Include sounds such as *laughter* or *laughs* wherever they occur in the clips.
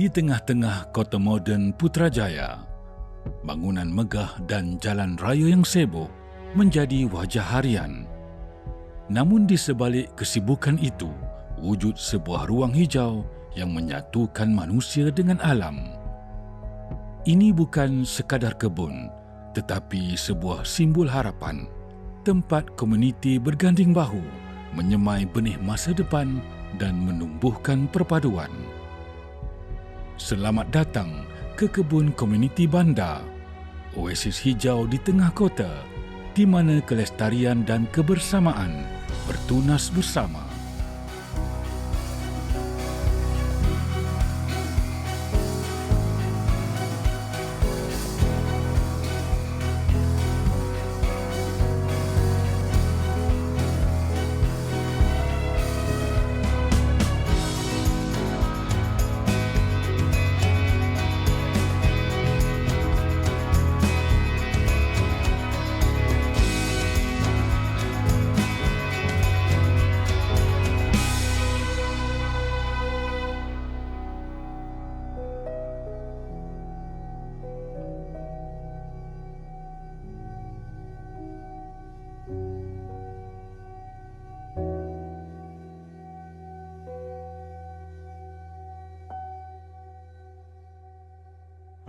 Di tengah-tengah kota moden Putrajaya, bangunan megah dan jalan raya yang sibuk menjadi wajah harian. Namun di sebalik kesibukan itu, wujud sebuah ruang hijau yang menyatukan manusia dengan alam. Ini bukan sekadar kebun, tetapi sebuah simbol harapan, tempat komuniti berganding bahu, menyemai benih masa depan dan menumbuhkan perpaduan. Selamat datang ke kebun komuniti Banda, oasis hijau di tengah kota, di mana kelestarian dan kebersamaan bertunas bersama.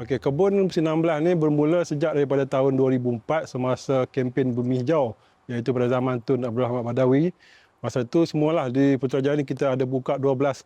Okey, kebun P16 ni bermula sejak daripada tahun 2004 semasa kempen Bumi Hijau iaitu pada zaman Tun Abdul Rahman Badawi. Masa itu semualah di Putrajaya ni kita ada buka 12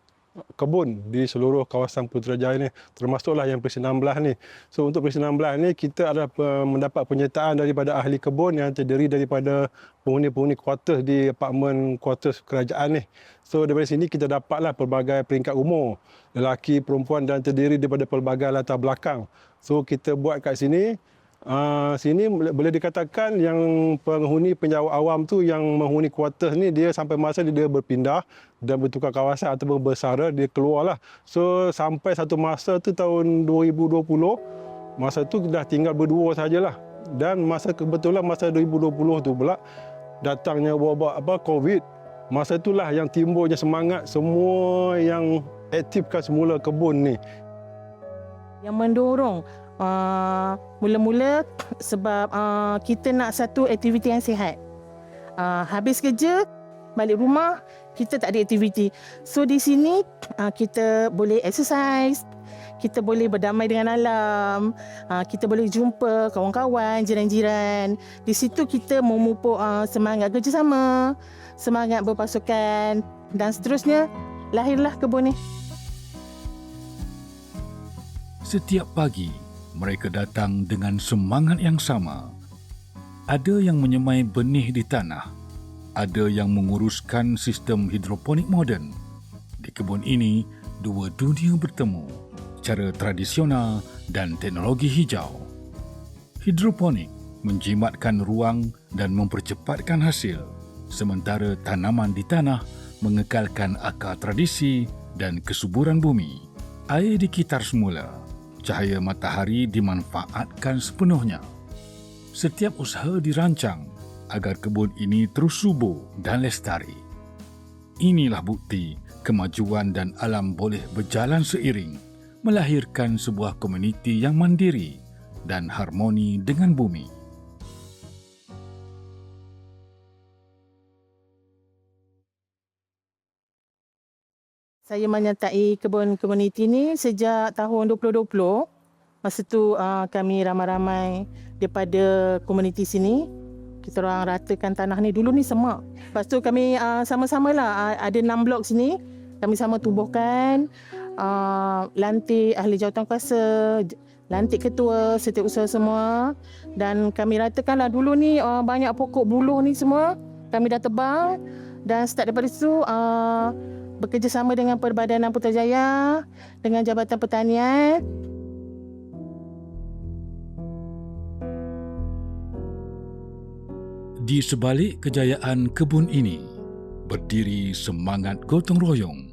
kebun di seluruh kawasan Putrajaya ni termasuklah yang P16 ni. So untuk P16 ni kita ada mendapat penyertaan daripada ahli kebun yang terdiri daripada penghuni-penghuni kuartus di apartmen kuartus kerajaan ni. So daripada sini kita dapatlah pelbagai peringkat umur, lelaki, perempuan dan terdiri daripada pelbagai latar belakang. So kita buat kat sini Uh, sini boleh dikatakan yang penghuni penjawat awam tu yang menghuni kuartus ni dia sampai masa dia, dia berpindah dan bertukar kawasan ataupun bersara dia keluarlah. So sampai satu masa tu tahun 2020 masa tu dah tinggal berdua sajalah. Dan masa kebetulan masa 2020 tu pula datangnya wabak apa COVID. Masa itulah yang timbulnya semangat semua yang aktifkan semula kebun ni. Yang mendorong Uh, mula-mula sebab uh, kita nak satu aktiviti yang sihat. Uh, habis kerja, balik rumah, kita tak ada aktiviti. So di sini uh, kita boleh exercise, kita boleh berdamai dengan alam, uh, kita boleh jumpa kawan-kawan, jiran-jiran. Di situ kita memupuk uh, semangat kerjasama, semangat berpasukan dan seterusnya lahirlah kebun ni. Setiap pagi, mereka datang dengan semangat yang sama. Ada yang menyemai benih di tanah, ada yang menguruskan sistem hidroponik moden. Di kebun ini, dua dunia bertemu, cara tradisional dan teknologi hijau. Hidroponik menjimatkan ruang dan mempercepatkan hasil, sementara tanaman di tanah mengekalkan akar tradisi dan kesuburan bumi. Air dikitar semula cahaya matahari dimanfaatkan sepenuhnya. Setiap usaha dirancang agar kebun ini terus subur dan lestari. Inilah bukti kemajuan dan alam boleh berjalan seiring, melahirkan sebuah komuniti yang mandiri dan harmoni dengan bumi. Saya menyertai kebun komuniti ini sejak tahun 2020. Masa tu uh, kami ramai-ramai daripada komuniti sini. Kita orang ratakan tanah ni. Dulu ni semak. Lepas tu kami uh, sama-sama lah. Uh, ada enam blok sini. Kami sama tubuhkan. Uh, lantik ahli jawatan kuasa. Lantik ketua setiausaha semua. Dan kami ratakan lah dulu ni uh, banyak pokok buluh ni semua. Kami dah tebang. Dan start daripada situ... Uh, bekerjasama dengan Perbadanan Putrajaya dengan Jabatan Pertanian. Di sebalik kejayaan kebun ini berdiri semangat gotong royong.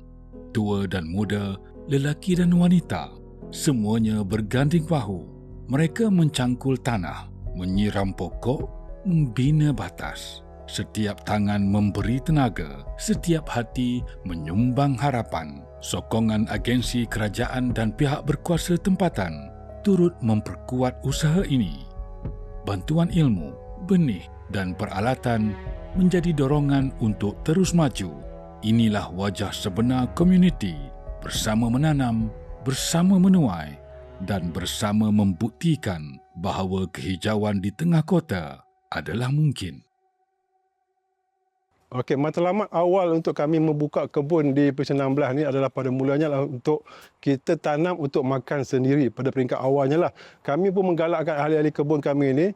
Tua dan muda lelaki dan wanita semuanya berganding bahu. Mereka mencangkul tanah menyiram pokok membina batas Setiap tangan memberi tenaga, setiap hati menyumbang harapan. Sokongan agensi kerajaan dan pihak berkuasa tempatan turut memperkuat usaha ini. Bantuan ilmu, benih dan peralatan menjadi dorongan untuk terus maju. Inilah wajah sebenar komuniti bersama menanam, bersama menuai dan bersama membuktikan bahawa kehijauan di tengah kota adalah mungkin. Okey, matlamat awal untuk kami membuka kebun di Pesen 16 ni adalah pada mulanya lah untuk kita tanam untuk makan sendiri pada peringkat awalnya lah. Kami pun menggalakkan ahli-ahli kebun kami ni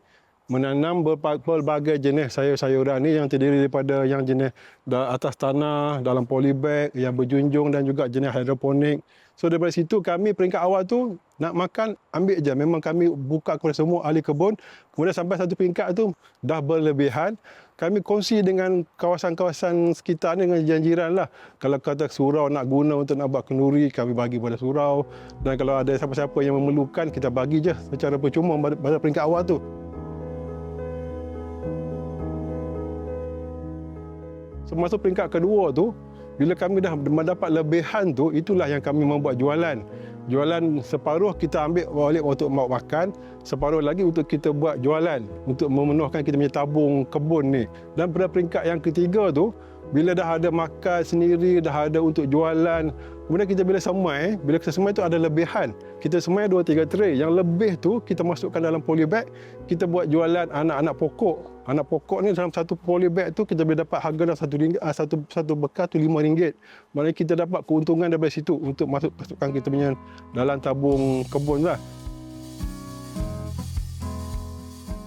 menanam berbagai jenis sayur-sayuran ni yang terdiri daripada yang jenis atas tanah, dalam polybag, yang berjunjung dan juga jenis hidroponik. So daripada situ kami peringkat awal tu nak makan ambil je. Memang kami buka kepada semua ahli kebun. Kemudian sampai satu peringkat tu dah berlebihan. Kami kongsi dengan kawasan-kawasan sekitar dengan jiran-jiran lah. Kalau kata surau nak guna untuk nak buat kenduri, kami bagi pada surau. Dan kalau ada siapa-siapa yang memerlukan, kita bagi je secara percuma pada peringkat awal tu. Semasa peringkat kedua tu, bila kami dah mendapat lebihan tu, itulah yang kami membuat jualan. Jualan separuh kita ambil balik untuk bawa makan, separuh lagi untuk kita buat jualan untuk memenuhkan kita punya tabung kebun ni. Dan pada peringkat yang ketiga tu, bila dah ada makan sendiri, dah ada untuk jualan, kemudian kita bila semai, bila kita semai tu ada lebihan. Kita semai 2 3 tray, yang lebih tu kita masukkan dalam polybag, kita buat jualan anak-anak pokok. Anak pokok ni dalam satu polybag tu kita boleh dapat harga dalam satu ringgit, ah, satu satu bekas tu lima ringgit. Maknanya kita dapat keuntungan daripada situ untuk masuk masukkan kita punya dalam tabung kebun lah.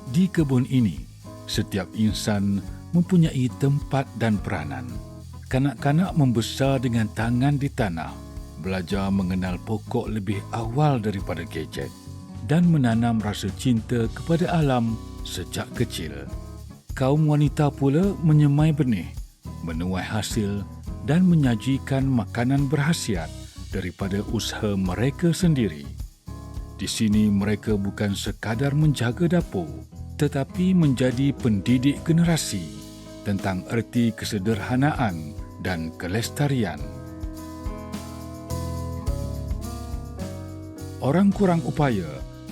Di kebun ini, setiap insan mempunyai tempat dan peranan. Kanak-kanak membesar dengan tangan di tanah, belajar mengenal pokok lebih awal daripada gadget dan menanam rasa cinta kepada alam sejak kecil. Kaum wanita pula menyemai benih, menuai hasil dan menyajikan makanan berhasiat daripada usaha mereka sendiri. Di sini mereka bukan sekadar menjaga dapur, tetapi menjadi pendidik generasi tentang erti kesederhanaan dan kelestarian. Orang kurang upaya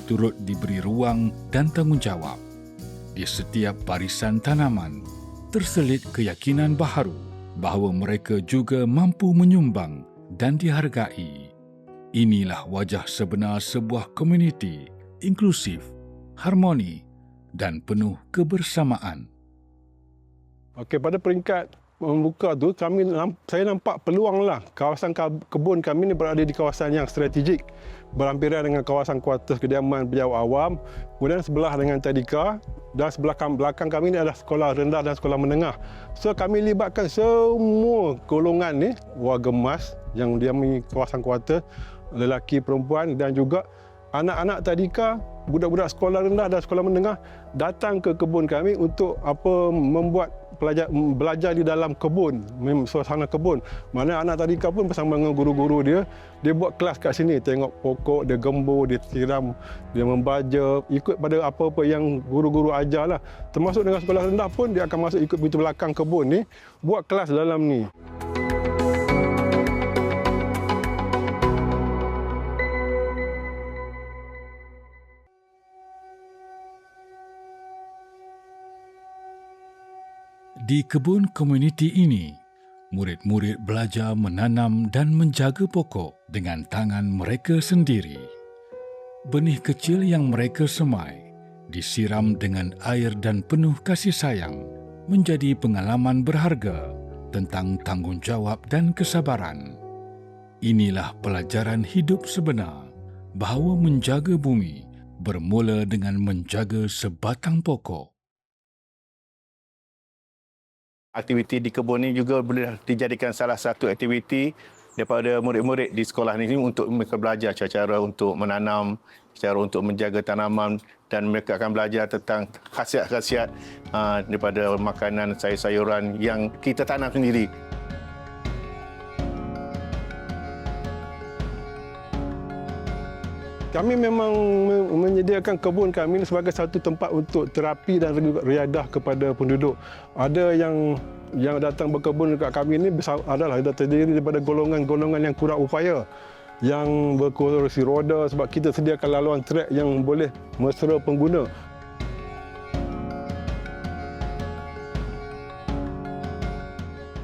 turut diberi ruang dan tanggungjawab. Di setiap barisan tanaman terselit keyakinan baharu bahawa mereka juga mampu menyumbang dan dihargai. Inilah wajah sebenar sebuah komuniti inklusif, harmoni dan penuh kebersamaan. Okey, pada peringkat membuka tu kami saya nampak peluang lah kawasan kebun kami ni berada di kawasan yang strategik. Berhampiran dengan kawasan kuartus kediaman pejabat awam kemudian sebelah dengan tadika dan sebelah belakang kami ni adalah sekolah rendah dan sekolah menengah. So kami libatkan semua golongan ni warga emas yang diami kawasan kuartus lelaki perempuan dan juga anak-anak tadika budak-budak sekolah rendah dan sekolah menengah datang ke kebun kami untuk apa membuat pelajar, belajar di dalam kebun, suasana kebun. Mana anak tadika pun bersama dengan guru-guru dia, dia buat kelas kat sini, tengok pokok, dia gembur, dia siram, dia membaca, ikut pada apa-apa yang guru-guru ajar lah. Termasuk dengan sekolah rendah pun, dia akan masuk ikut pintu belakang kebun ni, buat kelas dalam ni. Di kebun komuniti ini, murid-murid belajar menanam dan menjaga pokok dengan tangan mereka sendiri. Benih kecil yang mereka semai disiram dengan air dan penuh kasih sayang menjadi pengalaman berharga tentang tanggungjawab dan kesabaran. Inilah pelajaran hidup sebenar bahawa menjaga bumi bermula dengan menjaga sebatang pokok aktiviti di kebun ini juga boleh dijadikan salah satu aktiviti daripada murid-murid di sekolah ini untuk mereka belajar cara-cara untuk menanam, cara untuk menjaga tanaman dan mereka akan belajar tentang khasiat-khasiat uh, daripada makanan sayur-sayuran yang kita tanam sendiri. Kami memang menyediakan kebun kami sebagai satu tempat untuk terapi dan riadah kepada penduduk. Ada yang yang datang berkebun dekat kami ini adalah terdiri daripada golongan-golongan yang kurang upaya yang berkursi roda sebab kita sediakan laluan trek yang boleh mesra pengguna.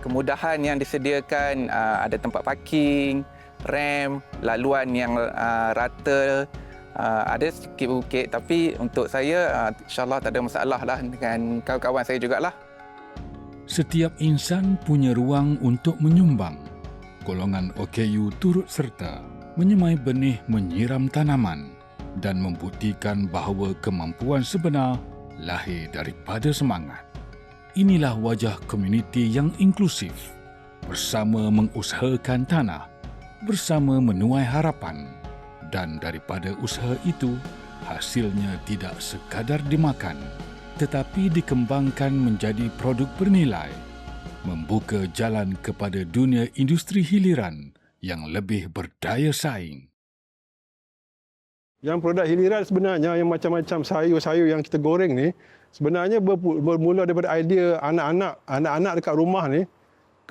Kemudahan yang disediakan uh, ada tempat parking, rem, laluan yang uh, rata, uh, ada sedikit bukit tapi untuk saya uh, insyaAllah tak ada masalah lah dengan kawan-kawan saya jugalah. Setiap insan punya ruang untuk menyumbang. Golongan OKU turut serta menyemai benih menyiram tanaman dan membuktikan bahawa kemampuan sebenar lahir daripada semangat. Inilah wajah komuniti yang inklusif bersama mengusahakan tanah bersama menuai harapan. Dan daripada usaha itu hasilnya tidak sekadar dimakan tetapi dikembangkan menjadi produk bernilai. Membuka jalan kepada dunia industri hiliran yang lebih berdaya saing. Yang produk hiliran sebenarnya yang macam-macam sayur-sayur yang kita goreng ni sebenarnya bermula daripada idea anak-anak anak-anak dekat rumah ni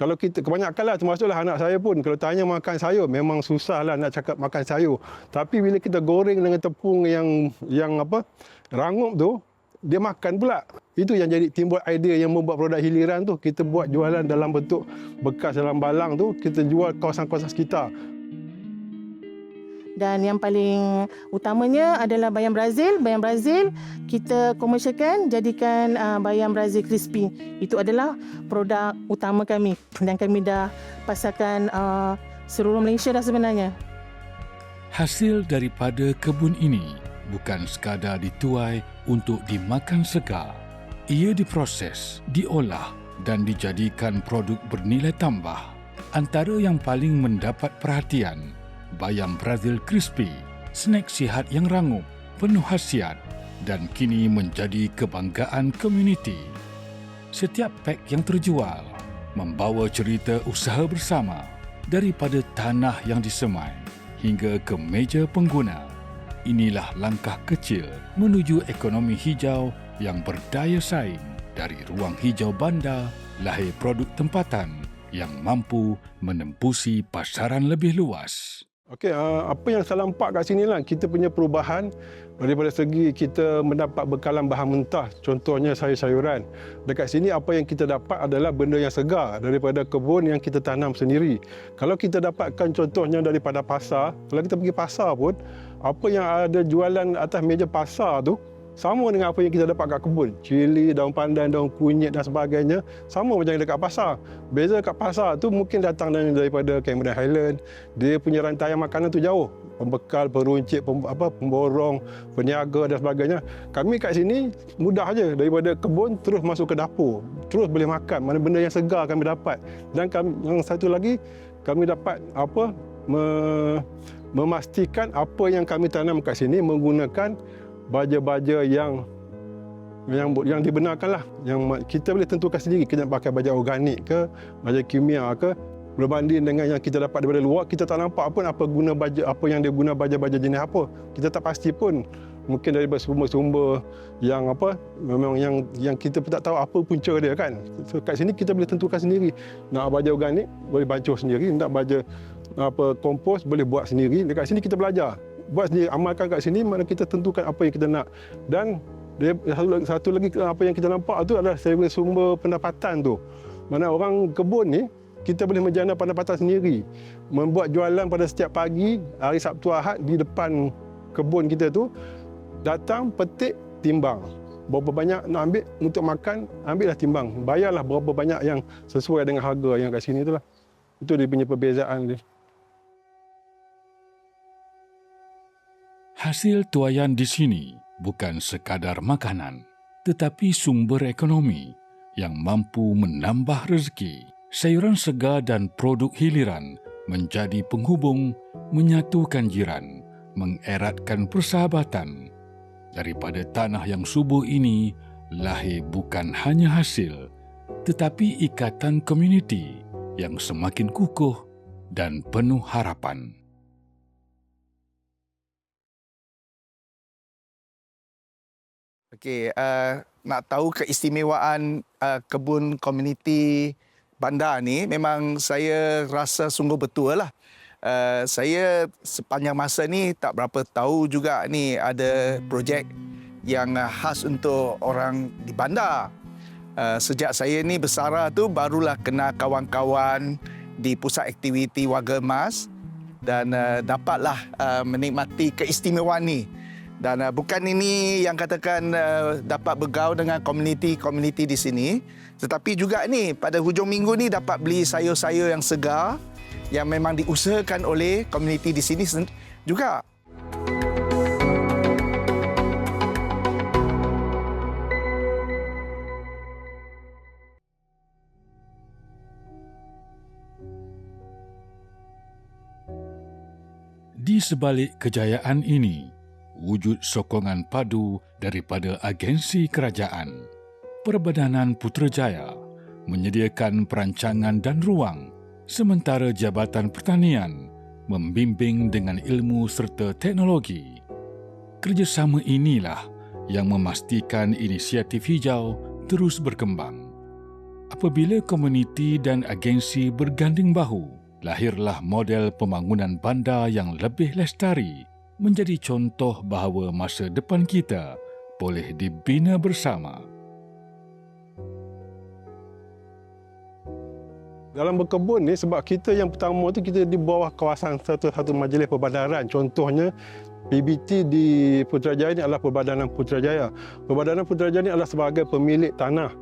kalau kita kebanyakan lah termasuklah anak saya pun kalau tanya makan sayur memang susah lah nak cakap makan sayur. Tapi bila kita goreng dengan tepung yang yang apa rangup tu dia makan pula. Itu yang jadi timbul idea yang membuat produk hiliran tu. Kita buat jualan dalam bentuk bekas dalam balang tu kita jual kawasan-kawasan sekitar dan yang paling utamanya adalah bayam Brazil. Bayam Brazil kita komersialkan jadikan uh, bayam Brazil crispy. Itu adalah produk utama kami dan kami dah pasarkan uh, seluruh Malaysia dah sebenarnya. Hasil daripada kebun ini bukan sekadar dituai untuk dimakan segar. Ia diproses, diolah dan dijadikan produk bernilai tambah. Antara yang paling mendapat perhatian bayam Brazil crispy, snack sihat yang rangup, penuh khasiat dan kini menjadi kebanggaan komuniti. Setiap pack yang terjual membawa cerita usaha bersama daripada tanah yang disemai hingga ke meja pengguna. Inilah langkah kecil menuju ekonomi hijau yang berdaya saing dari ruang hijau bandar lahir produk tempatan yang mampu menempusi pasaran lebih luas. Okey, uh, apa yang saya nampak kat sini lah, kita punya perubahan daripada segi kita mendapat bekalan bahan mentah, contohnya sayur-sayuran. Dekat sini apa yang kita dapat adalah benda yang segar daripada kebun yang kita tanam sendiri. Kalau kita dapatkan contohnya daripada pasar, kalau kita pergi pasar pun, apa yang ada jualan atas meja pasar tu, sama dengan apa yang kita dapat kat kebun. Cili, daun pandan, daun kunyit dan sebagainya. Sama macam dekat pasar. Beza kat pasar tu mungkin datang daripada Cameron Highland. Dia punya rantaian makanan tu jauh. Pembekal, peruncit, pem, apa, pemborong, peniaga dan sebagainya. Kami kat sini mudah aja daripada kebun terus masuk ke dapur. Terus boleh makan. Mana benda yang segar kami dapat. Dan kami, yang satu lagi, kami dapat apa me, memastikan apa yang kami tanam kat sini menggunakan baja-baja yang yang yang dibenarkan lah. Yang kita boleh tentukan sendiri nak pakai baja organik ke baja kimia ke. Berbanding dengan yang kita dapat daripada luar kita tak nampak pun apa guna baja apa yang dia guna baja-baja jenis apa. Kita tak pasti pun. Mungkin dari sumber-sumber yang apa memang yang yang kita pun tak tahu apa punca dia kan. So, kat sini kita boleh tentukan sendiri. Nak baja organik boleh bancuh sendiri. Nak baja apa kompos boleh buat sendiri. Dekat sini kita belajar buat sendiri amalkan kat sini mana kita tentukan apa yang kita nak. Dan satu, satu lagi apa yang kita nampak tu adalah dari sumber pendapatan tu. Mana orang kebun ni kita boleh menjana pendapatan sendiri. Membuat jualan pada setiap pagi hari Sabtu Ahad di depan kebun kita tu datang petik timbang. Berapa banyak nak ambil untuk makan ambillah timbang. Bayarlah berapa banyak yang sesuai dengan harga yang kat sini tu lah. Itu dia punya perbezaan dia Hasil tuayan di sini bukan sekadar makanan, tetapi sumber ekonomi yang mampu menambah rezeki. Sayuran segar dan produk hiliran menjadi penghubung, menyatukan jiran, mengeratkan persahabatan. Daripada tanah yang subur ini, lahir bukan hanya hasil, tetapi ikatan komuniti yang semakin kukuh dan penuh harapan. Okey, uh, nak tahu keistimewaan uh, kebun komuniti bandar ni memang saya rasa sungguh betul lah. Uh, saya sepanjang masa ni tak berapa tahu juga ni ada projek yang khas untuk orang di bandar. Uh, sejak saya ni bersara tu barulah kenal kawan-kawan di pusat aktiviti warga emas dan uh, dapatlah uh, menikmati keistimewaan ni. Dan uh, bukan ini yang katakan uh, dapat bergaul dengan komuniti-komuniti di sini, tetapi juga ni pada hujung minggu ni dapat beli sayur-sayur yang segar yang memang diusahakan oleh komuniti di sini juga. Di sebalik kejayaan ini, wujud sokongan padu daripada agensi kerajaan, Perbadanan Putrajaya menyediakan perancangan dan ruang sementara Jabatan Pertanian membimbing dengan ilmu serta teknologi. Kerjasama inilah yang memastikan inisiatif hijau terus berkembang. Apabila komuniti dan agensi berganding bahu, lahirlah model pembangunan bandar yang lebih lestari menjadi contoh bahawa masa depan kita boleh dibina bersama. Dalam berkebun ni sebab kita yang pertama tu kita di bawah kawasan satu-satu majlis perbandaran. Contohnya PBT di Putrajaya ni adalah Perbadanan Putrajaya. Perbadanan Putrajaya ni adalah sebagai pemilik tanah.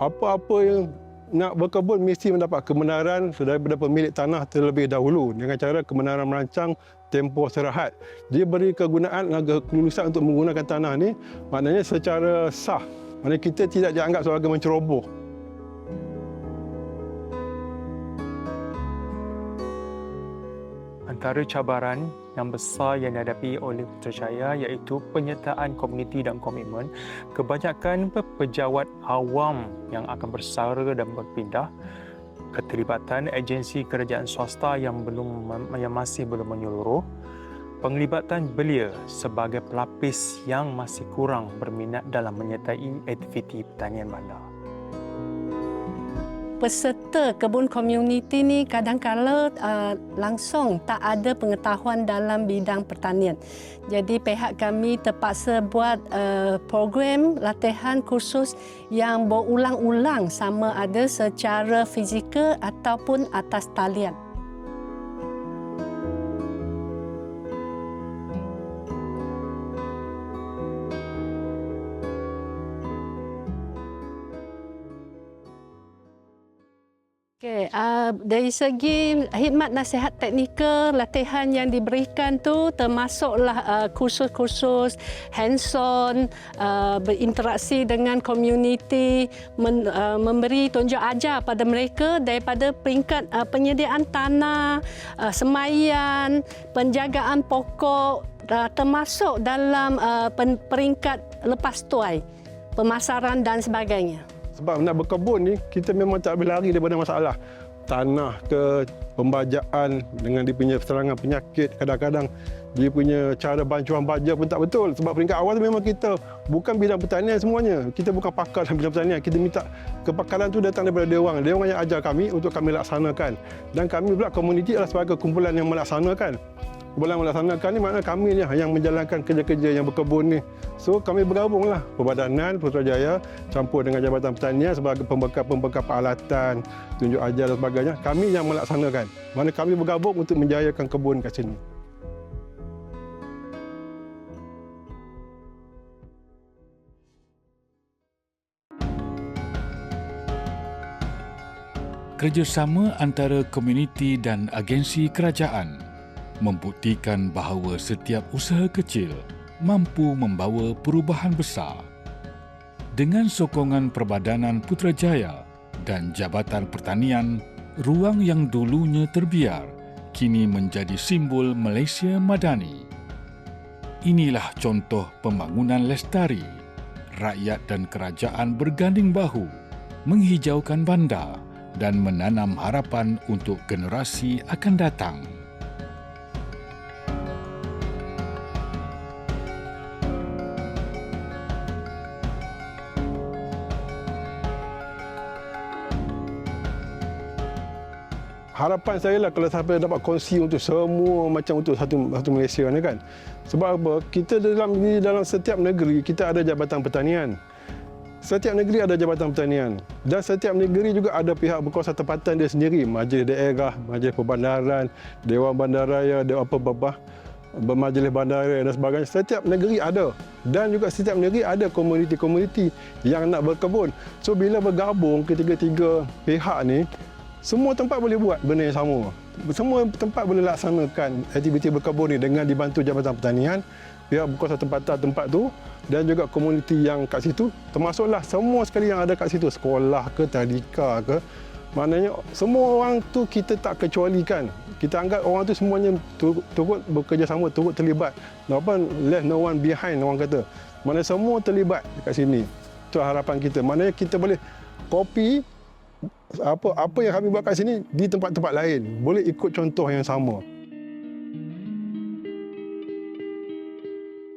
Apa-apa yang nak berkebun mesti mendapat kebenaran daripada pemilik tanah terlebih dahulu dengan cara kebenaran merancang tempoh serahat. Dia beri kegunaan dan kelulusan untuk menggunakan tanah ni maknanya secara sah. Maknanya kita tidak dianggap sebagai menceroboh. Antara cabaran yang besar yang dihadapi oleh Putrajaya iaitu penyertaan komuniti dan komitmen. Kebanyakan pejabat awam yang akan bersara dan berpindah keterlibatan agensi kerajaan swasta yang belum yang masih belum menyeluruh penglibatan belia sebagai pelapis yang masih kurang berminat dalam menyertai aktiviti pertanian bandar peserta kebun komuniti ni kadang-kala uh, langsung tak ada pengetahuan dalam bidang pertanian. Jadi pihak kami terpaksa buat uh, program latihan kursus yang berulang-ulang sama ada secara fizikal ataupun atas talian. Okay, uh, dari segi khidmat nasihat teknikal, latihan yang diberikan tu termasuklah uh, kursus-kursus hands-on, uh, berinteraksi dengan komuniti, men, uh, memberi tunjuk ajar pada mereka daripada peringkat uh, penyediaan tanah, uh, semaian, penjagaan pokok, uh, termasuk dalam uh, peringkat lepas tuai, pemasaran dan sebagainya. Sebab nak berkebun ni, kita memang tak boleh lari daripada masalah. Tanah ke, pembajaan dengan dia punya serangan penyakit, kadang-kadang dia punya cara bancuan baja pun tak betul. Sebab peringkat awal memang kita bukan bidang pertanian semuanya. Kita bukan pakar dalam bidang pertanian. Kita minta kepakaran tu datang daripada Dewan. Dewan yang ajar kami untuk kami laksanakan. Dan kami pula komuniti adalah sebagai kumpulan yang melaksanakan bulan melaksanakan ni maknanya kami ni yang menjalankan kerja-kerja yang berkebun ni. So kami bergabunglah Perbadanan Putrajaya campur dengan Jabatan Pertanian sebagai pembekal-pembekal peralatan, tunjuk ajar dan sebagainya. Kami yang melaksanakan. Mana kami bergabung untuk menjayakan kebun kat sini. Kerjasama antara komuniti dan agensi kerajaan membuktikan bahawa setiap usaha kecil mampu membawa perubahan besar. Dengan sokongan Perbadanan Putrajaya dan Jabatan Pertanian, ruang yang dulunya terbiar kini menjadi simbol Malaysia Madani. Inilah contoh pembangunan lestari. Rakyat dan kerajaan berganding bahu menghijaukan bandar dan menanam harapan untuk generasi akan datang. Harapan saya lah kalau sampai dapat kongsi untuk semua macam untuk satu satu Malaysia ni kan. Sebab apa? Kita dalam ni dalam setiap negeri kita ada jabatan pertanian. Setiap negeri ada jabatan pertanian dan setiap negeri juga ada pihak berkuasa tempatan dia sendiri, majlis daerah, majlis perbandaran, dewan bandaraya, dewan apa babah, majlis bandaraya dan sebagainya. Setiap negeri ada dan juga setiap negeri ada komuniti-komuniti yang nak berkebun. So bila bergabung ketiga-tiga pihak ni, semua tempat boleh buat benda yang sama. Semua tempat boleh laksanakan aktiviti berkebun ni dengan dibantu Jabatan Pertanian, pihak berkuasa tempatan tempat tu dan juga komuniti yang kat situ. Termasuklah semua sekali yang ada kat situ sekolah ke tadika ke. Maknanya semua orang tu kita tak kecualikan. Kita anggap orang tu semuanya turut bekerjasama turut terlibat. No one left no one behind orang kata. Maknanya semua terlibat dekat sini. Itu harapan kita. Maknanya kita boleh copy apa apa yang kami buat kat sini di tempat-tempat lain boleh ikut contoh yang sama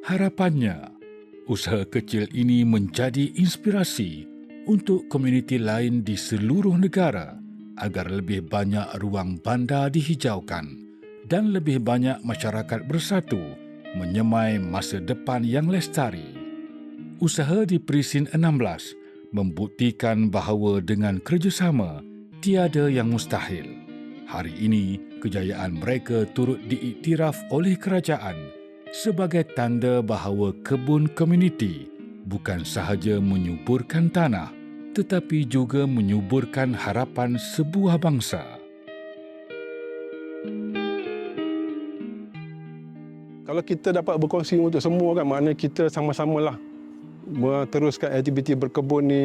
Harapannya, usaha kecil ini menjadi inspirasi untuk komuniti lain di seluruh negara agar lebih banyak ruang bandar dihijaukan dan lebih banyak masyarakat bersatu menyemai masa depan yang lestari. Usaha di Prisin 16 membuktikan bahawa dengan kerjasama tiada yang mustahil. Hari ini, kejayaan mereka turut diiktiraf oleh kerajaan sebagai tanda bahawa kebun komuniti bukan sahaja menyuburkan tanah tetapi juga menyuburkan harapan sebuah bangsa. Kalau kita dapat berkongsi untuk semua kan maknanya kita sama-samalah meneruskan aktiviti berkebun ni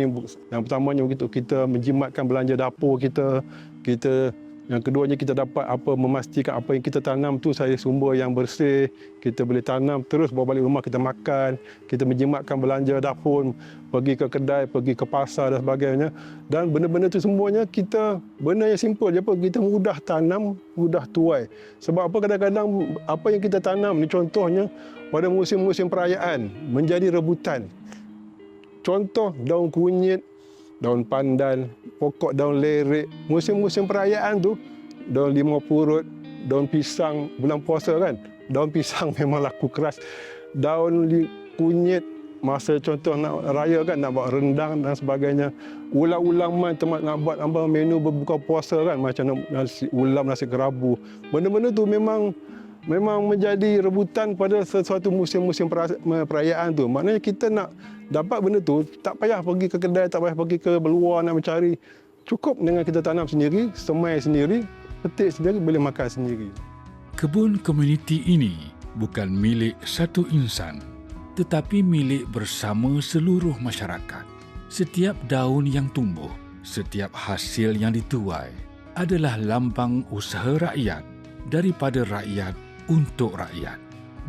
yang pertamanya kita kita menjimatkan belanja dapur kita kita yang keduanya kita dapat apa memastikan apa yang kita tanam tu saya sumber yang bersih, kita boleh tanam terus bawa balik rumah kita makan, kita menjimatkan belanja dapur, pergi ke kedai, pergi ke pasar dan sebagainya. Dan benda-benda tu semuanya kita benda yang simple je apa kita mudah tanam, mudah tuai. Sebab apa kadang-kadang apa yang kita tanam ni contohnya pada musim-musim perayaan menjadi rebutan. Contoh daun kunyit daun pandan, pokok daun lerek. Musim-musim perayaan tu, daun limau purut, daun pisang bulan puasa kan. Daun pisang *laughs* memang laku keras. Daun kunyit, masa contoh nak raya kan, nak buat rendang dan sebagainya. Ulang-ulang man tempat nak buat apa, menu berbuka puasa kan, macam nasi ulam, nasi kerabu. Benda-benda tu memang memang menjadi rebutan pada sesuatu musim-musim perayaan tu. Maknanya kita nak dapat benda tu, tak payah pergi ke kedai, tak payah pergi ke luar nak mencari. Cukup dengan kita tanam sendiri, semai sendiri, petik sendiri, boleh makan sendiri. Kebun komuniti ini bukan milik satu insan, tetapi milik bersama seluruh masyarakat. Setiap daun yang tumbuh, setiap hasil yang dituai adalah lambang usaha rakyat daripada rakyat untuk rakyat.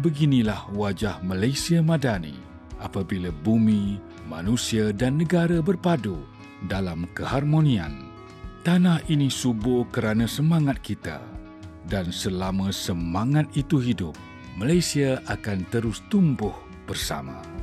Beginilah wajah Malaysia Madani apabila bumi, manusia dan negara berpadu dalam keharmonian. Tanah ini subur kerana semangat kita dan selama semangat itu hidup, Malaysia akan terus tumbuh bersama.